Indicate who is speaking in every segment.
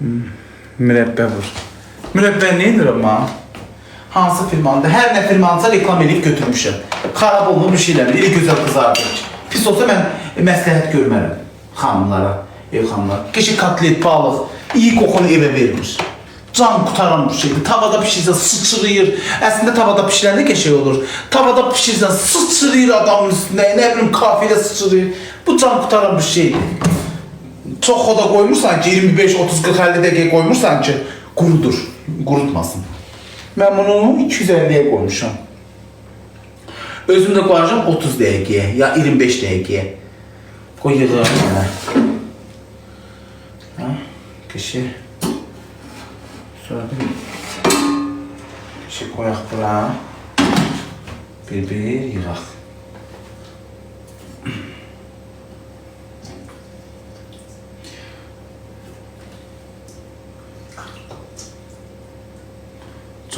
Speaker 1: Mürəbbə vur. Mürəbbə nedir amma? Hansı firmanda? Hər nə firmansa reklam edib götürmüşəm. Xarab olma bir şeylər, elə gözəl qızardır. Pis olsa mən məsləhət görmərəm xanımlara, ev xanımlara. Keşke katlet, balıq, iyi kokunu evə vermir. Can qutaran bir şeydir. Tavada pişirsən sıçrayır. Əslində tavada pişirəndə qəşəng olur. Tavada pişirsən sıçrayır adamın üstünə, nə bilim kafedə sıçrayır. Bu can qutaran bir şeydir. Çox xoda qoymursan ki 25, 30, 40, 50 dəqiqə qoymursan ki qurudur, qurutmasın. Mən bunu 250-yə qoymuşam. Özüm də qoyacağam 30 dəqiqəyə ya 25 dəqiqəyə. Qoy yığıram mənə. Ha? Kişi. Sonra bir kişi qoyaq bura. Bir-bir yığaq.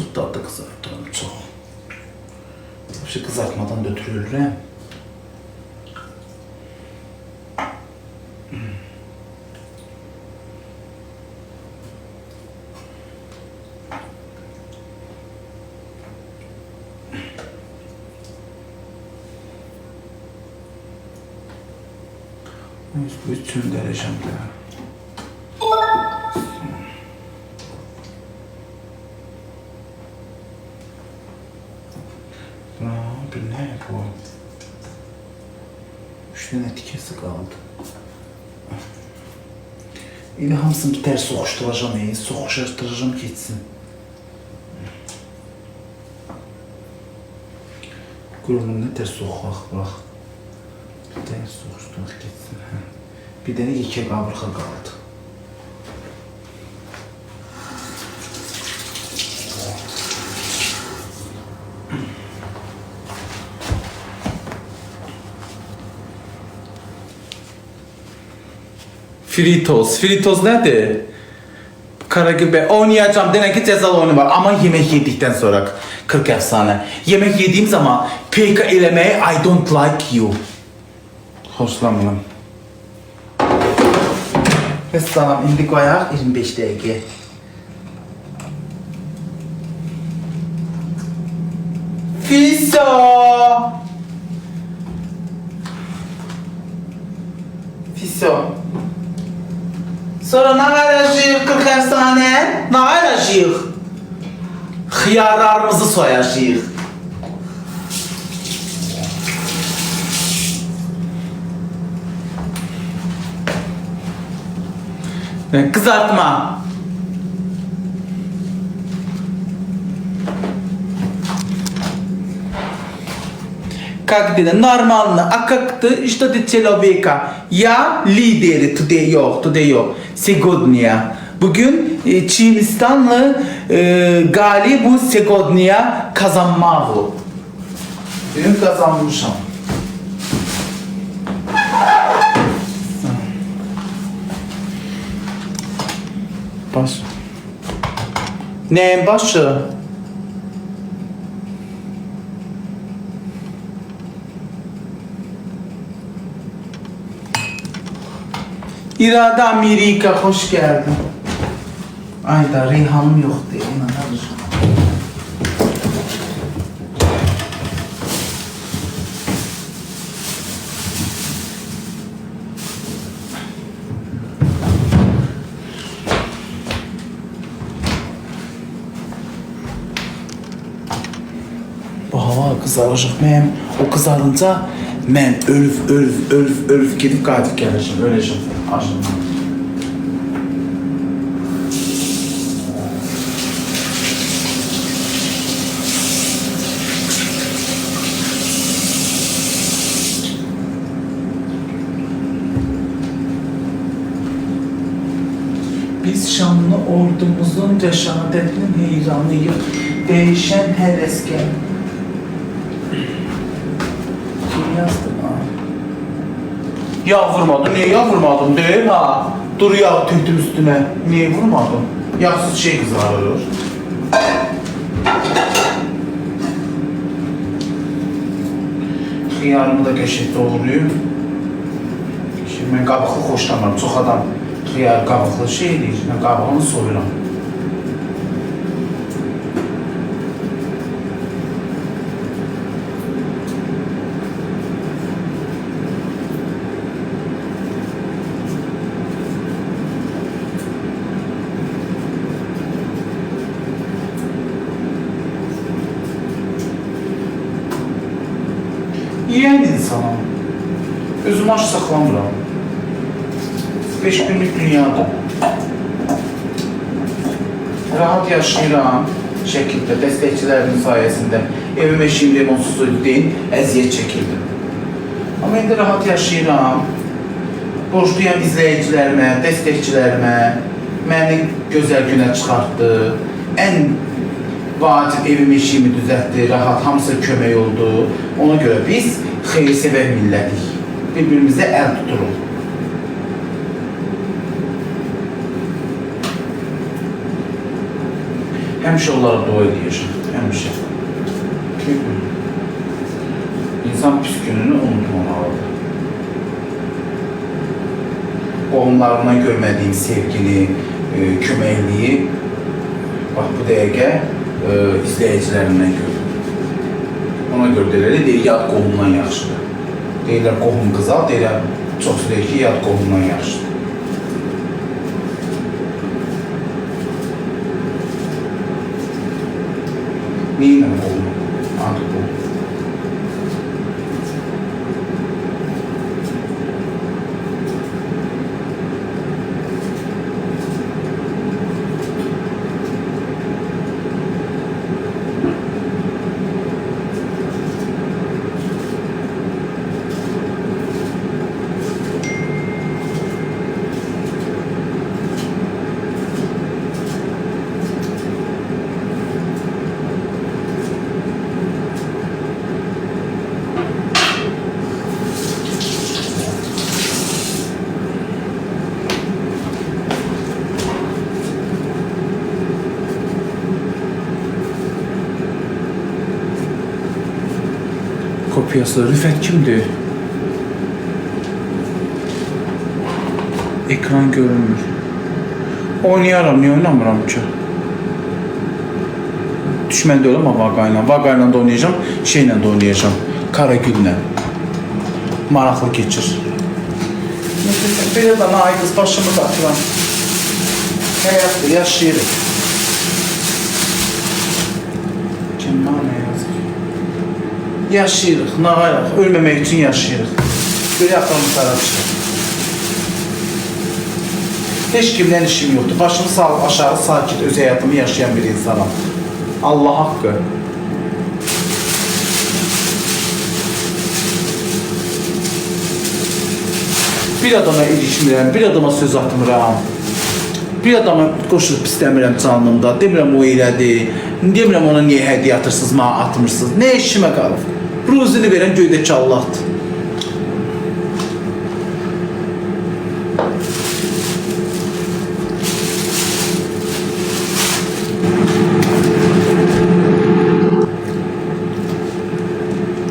Speaker 1: Çok tatlı kızartıyorum, çok. Şu kızartmadan da ötürü ölürüm. Bu üçün derecemde. bu. Üç dənə tikəsi qaldı. Elə hamısını bir tər soğuşduracam, e, soğuşduracam keçsin. Qurumunda tər soğuq, bax. Bir tər soğuşduruq keçsin, hə. Bir dənə yekə qabırğa qaldı. Fritos. Fritos nedir? Karagül Bey oynayacağım denen ki cezalı oyunu var ama yemek yedikten sonra 40 efsane. Yemek yediğim zaman PK elemeye I don't like you. Hoşlanmıyorum. Vesselam indik ayak 25 dakika. Fiso! Fiso. Sonra ne verəcəyik 40 efsane? Ne verəcəyik? Xiyarlarımızı soyacağıq. Ve Kızartma. Как dedi? Normalny, a как ty, что ты человека? Я lideri, today yok, today yok. Сегодня. Bugün e, Çinistanlı e, Gali bu Segodnya kazanmağı. Bugün kazanmışam. Baş. Neyin başı? İrade Amerika hoş geldin. Ayda Reyhan'ım yok diye inanırım. Bu hava kızaracak. Mən o kızarınca mən ölüb, ölüb, ölüb, ölüb gedib qayıdıb gələcəm, öləcəm acından. Biz şanlı ordumuzun ceşadetinin heyranıyıq. Değişen her eski. Kim yazdı ha? Yağ vurmadım. Niye yağ vurmadım değil ha? Dur yağ töktüm üstüne. Niye vurmadım? Yağsız şey kızarır. Xiyarımı da qəşəng doğrayım. Şimdi mən qabıqlı xoşlamıram. Çox adam Xiyar qabıqlı şey deyir. Mən qabığını soyuram. Yiyən insanam. Özümü aç saxlamıram. Beş günlük dünyada. Rahat yaşayıram şəkildə, dəstəkçilərimin sayəsində. Evim eşiyim limonsuz deyin, əziyyət çəkirdim. Amma indi rahat yaşayıram. Borcluyam izləyicilərimə, dəstəkçilərimə, məni gözəl günə çıxartdı. Ən vacib evim eşiyimi düzəltdi, rahat, hamısı kömək oldu. Ona görə biz xeyir-sevər millətik. Bir-birimizə əl tuturuq. Həmişə onlara dua həmişə. Çünki insan pis gününü unutmamalıdır. Qohumlarına görmədiyim sevgini, e, köməkliyi bax bu dəqiqə e, izləyicilərindən görürəm. Ona görə deyirlər, deyir, yad qohumdan yaxşıdır. Deyirlər, qohum qızal, deyirlər, çox deyir ki, yad qohumdan yaxşıdır. Neyinlə qohum? Adı qohum. Kopyası. Rüfət kimdir? Ekran görünmür. Oynayaram, niyə oynamıram ki? Düşmən deyiləm amma Vaqayla. Vaqayla da oynayacağam, şeylə də oynayacağım. Karagüllə. Maraqlı keçir. Belə də ay qız başımı qatıram. Həyatda yaşayırıq. Nə yazır? Yaşayırıq, nağayaq, ölməmək üçün yaşayırıq. Böyle atamız çıxır. Heç kimdən işim yoxdur. Başımı sağ aşağı sakit öz həyatımı yaşayan bir insanam. Allah haqqı. Bir adama ilişmirəm, bir adama söz atmıram. Bir adama qoşulub istəmirəm canımda. Demirəm o elədi. Demirəm ona niyə hədiyyə atırsınız, mənə atmırsınız. Nə işimə qalıb? Ruzini verən göydəki Allahdır.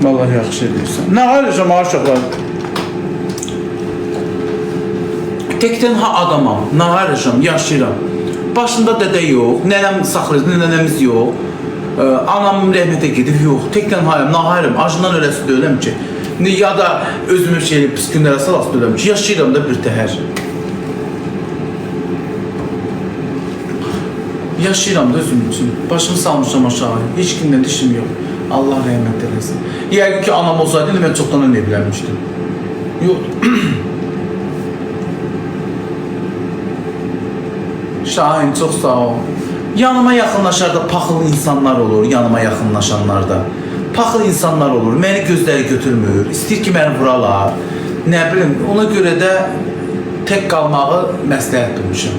Speaker 1: Vallahi yaxşı edirsən. Nə alacağım aşıqlar? Təkdən ha adamam, nə alacağım, yaşayıram. Başında dədə yox, nənəm saxlayır, nənəmiz yox. Ee, anam rəhmətə gedib yox. Təkdən hayım, nə hayım, acından öləsi deyiləm ki. Ya da özümü şey pis günlərə salası deyiləm ki, yaşayıram da bir təhər. Yaşayıram da özüm üçün. Başımı salmışam aşağı. Heç kimdən dişim yox. Allah rəhmət eləsin. Yəqin ki anam olsaydı mən çoxdan evlənmişdim. Yox. Şahin çox sağ ol. Yanıma yaxınlaşarda paxıl insanlar olur, yanıma yaxınlaşanlarda. Paxıl insanlar olur, məni gözləri götürmür, istəyir ki məni vuralar. Nə bilim, ona görə də tək qalmağı məsləhət bilmişəm.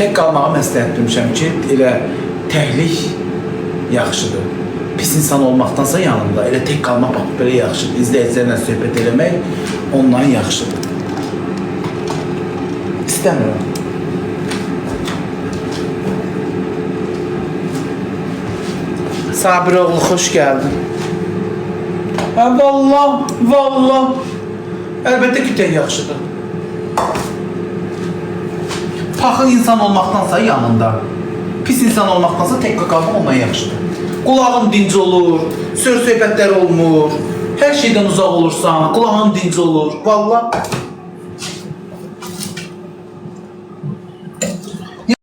Speaker 1: Tək qalmağı məsləhət bilmişəm ki, elə təhlik yaxşıdır. Pis insan olmaqdansa yanımda, elə tək qalmaq bax belə yaxşıdır. İzləyicilərlə söhbət eləmək ondan yaxşıdır. İstəmirəm. Sabir oğlu xoş gəldin. Hə vallah, vallah. Əlbəttə ki, tək yaxşıdır. Paxıl insan olmaqdansa yanında, pis insan olmaqdansa tək qaqavı olmayan yaxşıdır. Qulağın dinc olur, söz söhbətlər olmur, hər şeydən uzaq olursan, qulağın dinc olur. Vallah